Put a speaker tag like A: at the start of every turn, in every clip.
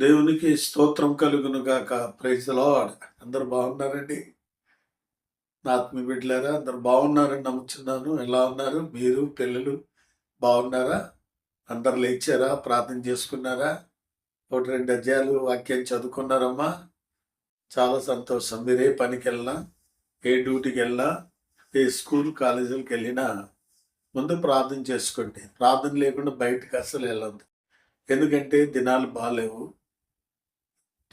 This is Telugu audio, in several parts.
A: దేవునికి స్తోత్రం కలుగును గాక. ప్రైజ్ లార్డ్ అందరు బాగున్నారండి? నా ఆత్మీయ బిడ్డలారా అందరు బాగున్నారని నమ్ముతున్నాను ఎలా ఉన్నారు? మీరు పిల్లలు బాగున్నారా? అందరు లేచారా? ప్రార్థన చేసుకున్నారా? ఒకటి రెండు అధ్యాయాలు వాక్యం చదువుకున్నారమ్మా. చాలా సంతోషం. మీరు ఏ పనికి వెళ్ళినా ఏ డ్యూటీకి వెళ్ళినా ఏ స్కూల్ కాలేజీలకు వెళ్ళినా ముందు ప్రార్థన చేసుకోండి. ప్రార్థన లేకుండా బయటకు అసలు వెళ్ళదు ఎందుకంటే దినాలు బాగాలేవు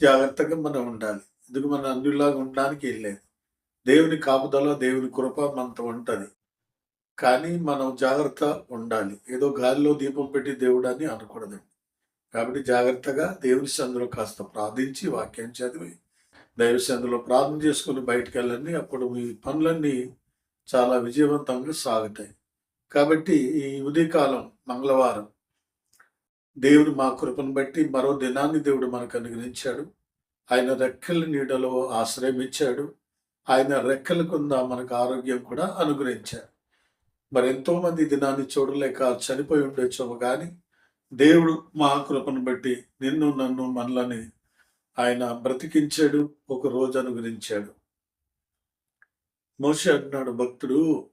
A: జాగ్రత్తగా మనం ఉండాలి. ఎందుకు మనం అందులాగా ఉండడానికి వెళ్ళలేదు దేవుని కాపుదల దేవుని కృప మనతో ఉంటుంది. కానీ మనం జాగ్రత్త ఉండాలి. ఏదో గాలిలో దీపం పెట్టి దేవుడు అని అనకూడదండి కాబట్టి జాగ్రత్తగా దేవుని సందులో కాస్త ప్రార్థించి వాక్యం చదివి దైవ సందులో ప్రార్థన చేసుకుని బయటకు వెళ్ళండి. అప్పుడు మీ పనులన్నీ చాలా విజయవంతంగా సాగుతాయి. కాబట్టి ఈ ఉదయకాలం మంగళవారం దేవుడు మా కృపను బట్టి మరో దినాన్ని దేవుడు మనకు అనుగ్రహించాడు. ఆయన రెక్కల నీడలో ఆశ్రయం ఇచ్చాడు ఆయన రెక్కల కింద మనకు ఆరోగ్యం కూడా అనుగ్రహించాడు. మరి ఎంతో మంది దినాన్ని చూడలేక చనిపోయి ఉండొచ్చాము కానీ దేవుడు మా కృపను బట్టి నిన్ను నన్ను మనలని ఆయన బ్రతికించాడు ఒక రోజు అనుగ్రహించాడు. మోషి అంటున్నాడు భక్తుడు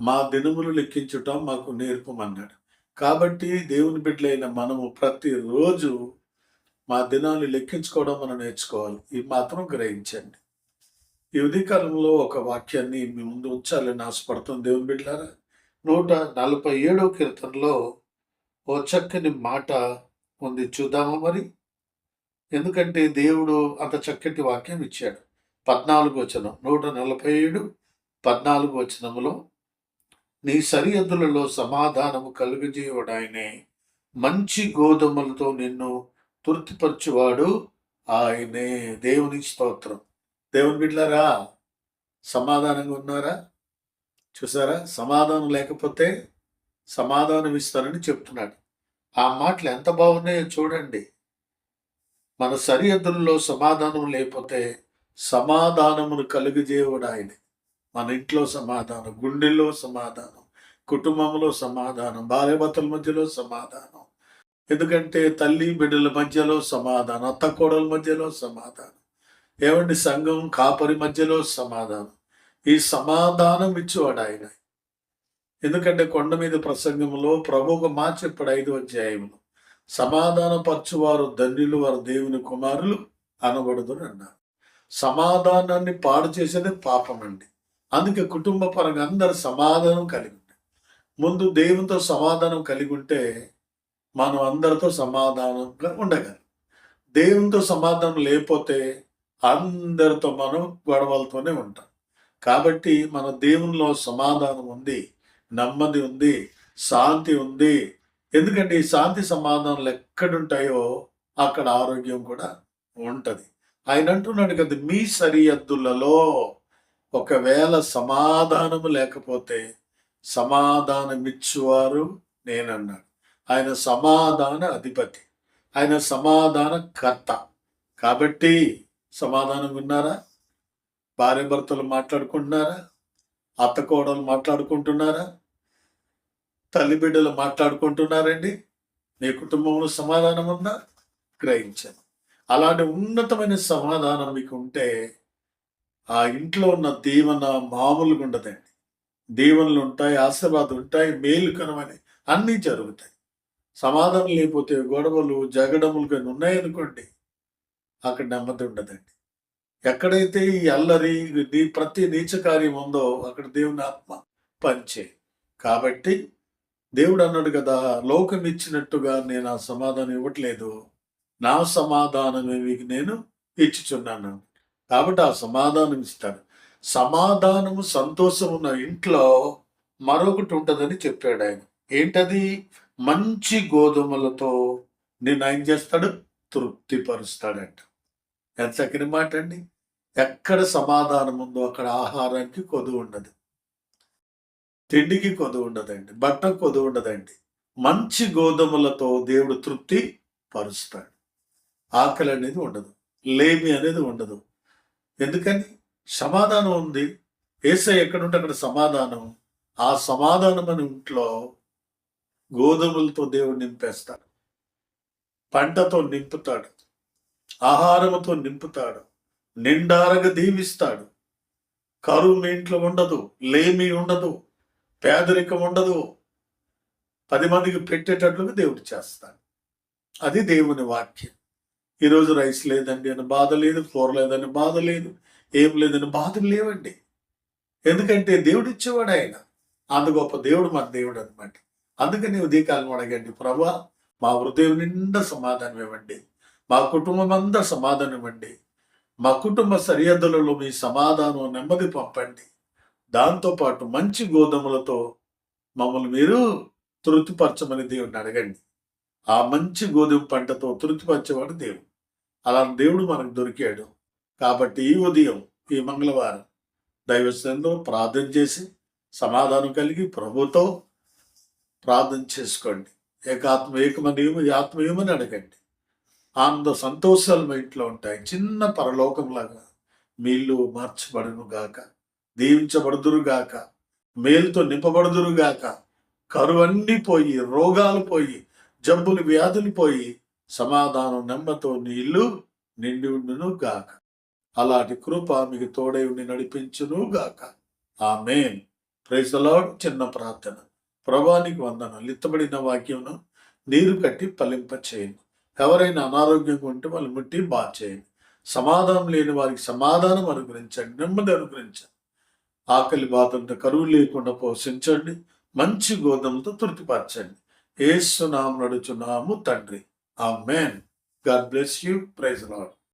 A: మా దినములు లెక్కించుట మాకు నేర్పమన్నాడు కాబట్టి దేవుని బిడ్డలైన మనము ప్రతిరోజు మా దినాన్ని లెక్కించుకోవడం మనం నేర్చుకోవాలి. ఇది మాత్రం గ్రహించండి. ఈ ఉదయకాలంలో ఒక వాక్యాన్ని మీ ముందు ఉంచాలని ఆశపడుతుంది దేవుని బిడ్డలారా నూట నలభై ఏడో కీర్తనలో ఓ చక్కని మాట ఉంది. చూద్దామా మరి? ఎందుకంటే దేవుడు అంత చక్కటి వాక్యం ఇచ్చాడు. పద్నాలుగు వచనం నూట నలభై ఏడు పద్నాలుగు వచనములో నీ సరిహద్దులలో సమాధానము కలుగజేయుడాయనే మంచి గోధుమలతో నిన్ను తృప్తిపరచువాడు ఆయనే. దేవుని స్తోత్రం. దేవుని బిడ్డలారా సమాధానంగా ఉన్నారా? చూసారా? సమాధానం లేకపోతే సమాధానం ఇస్తానని చెప్తున్నాడు. ఆ మాటలు ఎంత బాగున్నాయో చూడండి. మన సరిహద్దుల్లో సమాధానం లేకపోతే సమాధానమును కలుగజేయవాడు ఆయనే. మన ఇంట్లో సమాధానం గుండెల్లో సమాధానం కుటుంబంలో సమాధానం భార్యభర్తల మధ్యలో సమాధానం. ఎందుకంటే తల్లి బిడ్డల మధ్యలో సమాధానం అత్త కోడల మధ్యలో సమాధానం. ఏమండి సంఘం కాపరి మధ్యలో సమాధానం? ఈ సమాధానం ఇచ్చేవాడు ఆయన. ఎందుకంటే కొండ మీద ప్రసంగంలో ప్రభు ఒక మాట చెప్పాడు ఐదు అధ్యాయములు సమాధానపరచువారు ధన్యులు వారు దేవుని కుమారులు అనబడదు అన్నారు సమాధానాన్ని పాడు చేసేది పాపం అండి. అందుకే కుటుంబ పరంగా అందరు సమాధానం కలిగి ఉంటాయి ముందు దేవునితో సమాధానం కలిగి ఉంటే మనం అందరితో సమాధానంగా ఉండగలం. దేవునితో సమాధానం లేకపోతే అందరితో మనం గొడవలతోనే ఉంటాం. కాబట్టి మన దేవునిలో సమాధానం ఉంది నెమ్మది ఉంది శాంతి ఉంది. ఎందుకంటే ఈ శాంతి సమాధానాలు ఎక్కడుంటాయో అక్కడ ఆరోగ్యం కూడా ఉంటుంది. ఆయన అంటున్నాడు కదా మీ సరిహద్దులలో ఒకవేళ సమాధానము లేకపోతే సమాధానమిచ్చువారు నేనన్నాడు. ఆయన సమాధాన అధిపతి. ఆయన సమాధాన కర్త. కాబట్టి సమాధానం ఉన్నారా భార్య భర్తలు మాట్లాడుకుంటున్నారా? అత్త కోడలు మాట్లాడుకుంటున్నారా? తల్లి బిడ్డలు మాట్లాడుకుంటున్నారండి? మీ కుటుంబంలో సమాధానం ఉందా గ్రహించాను. అలాంటి ఉన్నతమైన సమాధానం మీకు ఉంటే ఆ ఇంట్లో ఉన్న దీవెన మామూలుగా ఉండదండి. దీవెనలు ఉంటాయి ఆశీర్వాదం ఉంటాయి మేలుకరమని అన్నీ జరుగుతాయి. సమాధానం లేకపోతే గొడవలు జగడములు కానీ ఉన్నాయనుకోండి అక్కడ నెమ్మది ఉండదండి. ఎక్కడైతే ఈ అల్లరి నీ ప్రతి నీచ కార్యం ఉందో అక్కడ దేవుని ఆత్మ పంచే కాబట్టి దేవుడు అన్నాడు కదా లోకం ఇచ్చినట్టుగా నేను ఆ సమాధానం ఇవ్వట్లేదు. నా సమాధానమే మీకు నేను ఇచ్చుచున్నాను కాబట్టి ఆ సమాధానం ఇస్తాడు. సమాధానము సంతోషం ఉన్న ఇంట్లో మరొకటి ఉంటుందని చెప్పాడు ఆయన. ఏంటది? మంచి గోధుమలతో నేను ఆయన చేస్తాడు తృప్తిపరుస్తాడంట. ఎంత చక్కని మాట అండి. ఎక్కడ సమాధానం ఉందో అక్కడ ఆహారానికి కొదువు ఉండదు. తిండికి కొదువు ఉండదండి. బట్ట కొదువు ఉండదండి. మంచి గోధుమలతో దేవుడు తృప్తి పరుస్తాడు ఆకలి అనేది ఉండదు. లేమి అనేది ఉండదు. ఎందుకని? సమాధానం ఉంది. ఏసై ఎక్కడుంటే అక్కడ సమాధానం. ఆ సమాధానం అని ఇంట్లో గోధుమలతో దేవుడు నింపేస్తాడు. పంటతో నింపుతాడు. ఆహారముతో నింపుతాడు. నిండారగా దీవిస్తాడు. కరువు మీ ఇంట్లో ఉండదు. లేమి ఉండదు. పేదరికం ఉండదు. పది మందికి పెట్టేటట్లుగా దేవుడు చేస్తాడు. అది దేవుని వాక్యం. ఈరోజు రైస్ లేదండి అని బాధ లేదు కూర లేదని బాధ లేదు ఏం లేదని బాధలు లేవండి. ఎందుకంటే దేవుడు ఇచ్చేవాడు ఆయన. అందు గొప్ప దేవుడు మన దేవుడు అనమాట అందుకని ఉదయకాలం అడగండి ప్రభా మా హృదయం నిండా సమాధానం ఇవ్వండి. మా కుటుంబం అంతా సమాధానం ఇవ్వండి. మా కుటుంబ సరిహద్దులలో మీ సమాధానం నెమ్మది పంపండి. దాంతోపాటు మంచి గోధుమలతో మమ్మల్ని మీరు తృప్తిపరచమని దేవుడిని అడగండి. ఆ మంచి గోధుమ పంటతో తృప్తిపరిచేవాడు దేవుడు. అలాంటి దేవుడు మనకు దొరికాడు. కాబట్టి ఈ ఉదయం ఈ మంగళవారం దైవస్థంలో ప్రార్థన చేసి సమాధానం కలిగి ప్రభుతో ప్రార్థన చేసుకోండి. ఏకాత్మ ఏకమనియము ఈ అడగండి. ఆనంద సంతోషాలు మా ఇంట్లో ఉంటాయి. చిన్న పరలోకంలాగా మీళ్ళు మార్చబడును గాక దీవించబడుదురుగాక మేలుతో నింపబడుదురుగాక కరువన్నీ పోయి రోగాలు పోయి జబ్బులు వ్యాధులు పోయి సమాధానం నెమ్మతో నీ ఇల్లు నిండి ఉండును గాక. అలాంటి కృప మీకు తోడై ఉండి నడిపించును గాక. ఆమెన్. ప్రైజలో చిన్న ప్రార్థన. ప్రభానికి వందన లిత్తబడిన వాక్యంను నీరు కట్టి పలింప చేయండి ఎవరైనా అనారోగ్యంగా ఉంటే వాళ్ళు ముట్టి బాగా చేయండి సమాధానం లేని వారికి సమాధానం అనుగ్రహించండి. నెమ్మది అనుగ్రహించండి. ఆకలి బాధంతో కరువు లేకుండా పోషించండి. మంచి గోధుమతో తృప్తిపరచండి. ఏసునాం నడుచున్నాము తండ్రి. Amen God bless you praise Lord